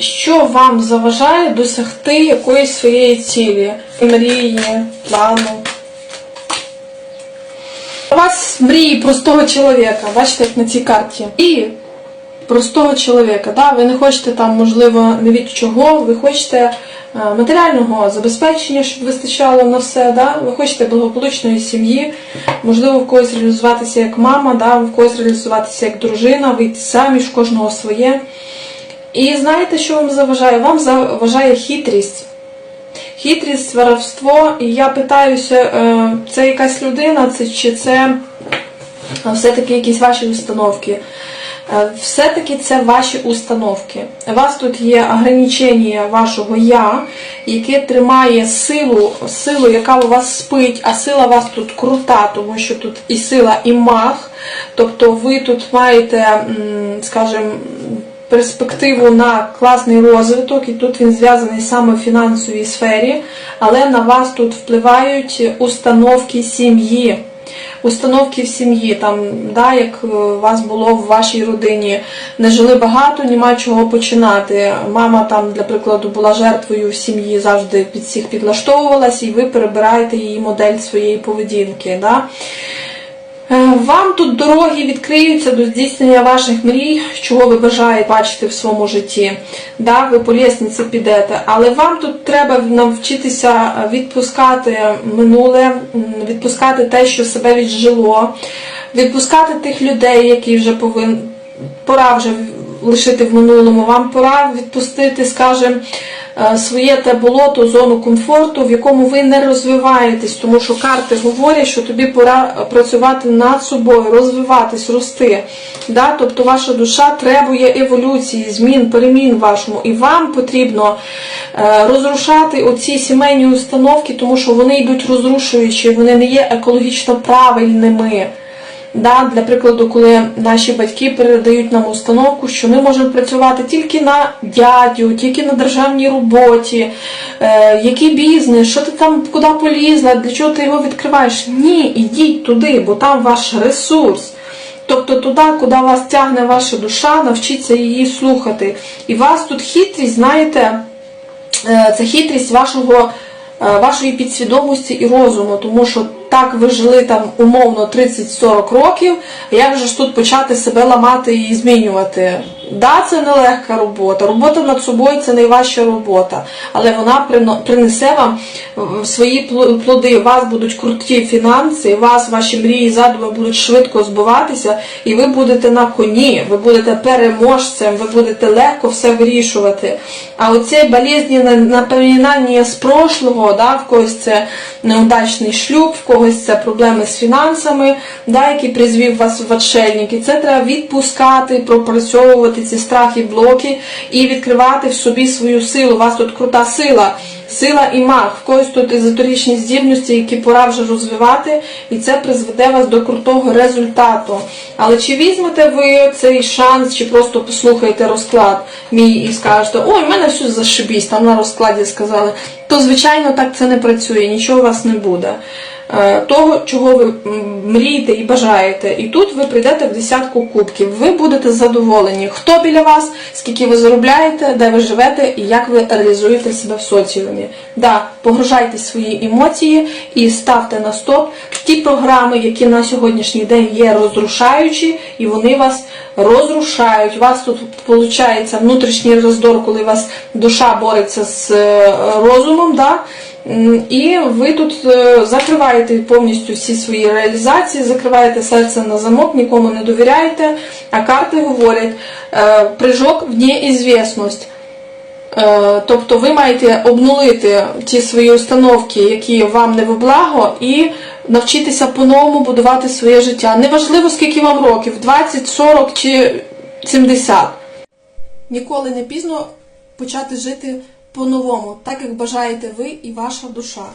що вам заважає досягти якоїсь своєї цілі, мрії, плану. У вас мрії простого чоловіка, бачите, як на цій карті. І простого чоловіка. Да? Ви не хочете там, можливо, не від чого, ви хочете е, матеріального забезпечення, щоб вистачало на все. Да? Ви хочете благополучної сім'ї, можливо, в когось реалізуватися як мама, да? в когось реалізуватися як дружина, вийти самі ж кожного своє. І знаєте, що вам заважає? Вам заважає хитрість. Хитрість, воровство, і я питаюся, е, це якась людина, чи це все-таки якісь ваші установки. Е, Все-таки це ваші установки. У вас тут є ограничення вашого я, яке тримає силу, силу, яка у вас спить, а сила у вас тут крута, тому що тут і сила, і маг. Тобто ви тут маєте, скажімо, перспективу на класний розвиток, і тут він зв'язаний саме в фінансовій сфері, але на вас тут впливають установки сім'ї. Установки в сім'ї, там, да, як е, у вас було в вашій родині, не жили багато, нема чого починати. Мама там, для прикладу, була жертвою в сім'ї, завжди під всіх підлаштовувалась, і ви перебираєте її модель своєї поведінки. Да? Е, Вам тут дороги відкриються до здійснення ваших мрій, чого ви бажаєте бачити в своєму житті. Да, ви по лісниці підете, але вам тут треба навчитися відпускати минуле, відпускати те, що себе віджило, відпускати тих людей, які вже повинні пора вже лишити в минулому. Вам пора відпустити, скажімо, своє те болото, зону комфорту, в якому ви не розвиваєтесь, тому що карти говорять, що тобі пора працювати над собою, розвиватись, рости. Да? Тобто ваша душа требує еволюції, змін, перемін вашому. І вам потрібно е, розрушати оці сімейні установки, тому що вони йдуть розрушуючи, вони не є екологічно правильними. Да, для прикладу, коли наші батьки передають нам установку, що ми можемо працювати тільки на дядю, тільки на державній роботі, е, який бізнес, що ти там куди полізла, для чого ти його відкриваєш? Ні, ідіть туди, бо там ваш ресурс. Тобто туди, куди вас тягне ваша душа, навчіться її слухати. І вас тут хитрість, знаєте, е, це хитрість вашого, е, вашої підсвідомості і розуму, тому що так ви жили там умовно 30-40 років, як же ж тут почати себе ламати і змінювати? Да, це нелегка робота. Робота над собою це найважча робота, але вона принесе вам свої плоди. У вас будуть круті фінанси, у вас ваші мрії, і задуми будуть швидко збуватися, і ви будете на коні, ви будете переможцем, ви будете легко все вирішувати. А оце болезненне напоминання з прошлого, да, в когось це неудачний шлюб, в когось це проблеми з фінансами, да, які призвів вас в отшельники. Це треба відпускати, пропрацьовувати ці страхи, блоки і відкривати в собі свою силу. У вас тут крута сила. Сила і маг, в когось тут езотеричні здібності, які пора вже розвивати, і це призведе вас до крутого результату. Але чи візьмете ви цей шанс, чи просто послухаєте розклад мій і скажете, ой, в мене все зашибісь, там на розкладі сказали, то звичайно так це не працює, нічого у вас не буде. Е, Того, чого ви мрієте і бажаєте. І тут ви прийдете в десятку кубків. Ви будете задоволені, хто біля вас, скільки ви заробляєте, де ви живете і як ви реалізуєте себе в соціумі. Да, погружайте свої емоції і ставте на стоп ті програми, які на сьогоднішній день є розрушаючі, і вони вас розрушають. У вас тут виходить внутрішній роздор, коли у вас душа бореться з е, розумом. Да? І ви тут е, закриваєте повністю всі свої реалізації, закриваєте серце на замок, нікому не довіряєте, а карти говорять е, прыжок в неізвісність. Е, Тобто ви маєте обнулити ті свої установки, які вам не в благо, і навчитися по-новому будувати своє життя. Неважливо, скільки вам років 20, 40 чи 70. Ніколи не пізно почати жити по-новому, так як бажаєте ви і ваша душа.